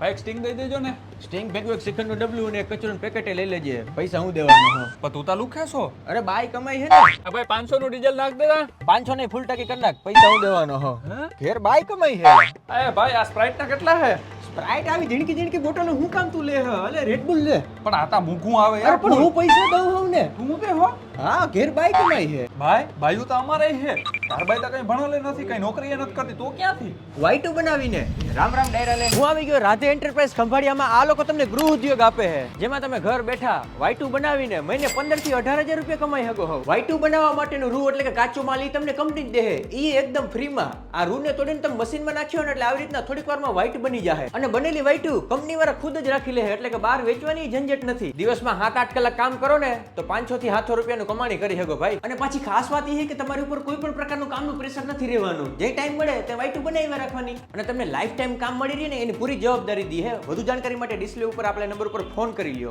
ભાઈ એક સ્ટિંગ દઈ દેજો ને. સ્ટિંગ ભેગું એક શ્રીખંડનું ડબલું અને એક કચરું પેકેટ લઈ લેજે. પૈસા હું દેવાનો હું પણ તું તા લુખે છો? અરે બાય કમાઈ છે ને. આ ભાઈ પાંચસો નું ડીઝલ નાખ દેતા. પાંચસો ને ફૂલ ટકી કરી નાખ. પૈસા હું દેવાનો હો? ઘેર બાય કમાઈ છે. અરે ભાઈ આ સ્પ્રાઇટ ના કેટલા છે? સ્પ્રાઇટ આવી ઝીણકી ઝીણકી બોટલ હું કામ તું લે હે અલે રેડબુલ લે. પણ આ તા મૂંઘું આવે યાર પણ હું પૈસા દઉં હું ને. તું કે હો. હા ઘેર બાય કમાઈ હે ભાઈ ભાઈઓ તો અમારે હે તાર ભાઈ તો કઈ ભણેલે નથી કઈ નોકરી એ નથી કરતી. તો ક્યાંથી? વાઈટો બનાવીને. રામ રામ ડાયરા લે. હું આવી ગયો રાધે એન્ટરપ્રાઇઝ ખંભાળિયામાં. આ લોકો તમને ગૃહ ઉદ્યોગ આપે છે. જેમાં તમે ઘર બેઠા વાઈટુ બનાવીને મહિને પંદરથી અઢાર હજાર રૂપિયા કમાઈ શકો હો વાઈટુ બનાવવા માટેનું રૂ એટલે કે કાચો માલ ઈ તમને કંપની જ દે ઈ એકદમ ફ્રીમાં આ રૂને તોડીને તમે મશીનમાં નાખ્યો ને એટલે આવી રીતના થોડીક વારમાં વાઈટ બની જાય અને બનેલી વાઈટુ કંપની વાળા ખુદ જ રાખી લે એટલે કે બહાર વેચવાની ઝંઝટ નથી. દિવસમાં સાત આઠ કલાક કામ કરો ને તો પાંચસો થી સાતસો રૂપિયાનું કમાણી કરી શકો ભાઈ. અને પાછી ખાસ વાત એ કે તમારી ઉપર કોઈ પણ પ્રકારનું કામનું પ્રેશર નથી રહેવાનું. જે ટાઈમ મળે તે વાઈટુ બનાવી રાખવાની. અને તમને લાઈફ ટાઈમ કામ મળી રહે ને એની પૂરી જવાબદારી દી હે. વધુ જાણકારી માટે ડિસ્પ્લે ઉપર આપણે નંબર ઉપર ફોન કરી લ્યો.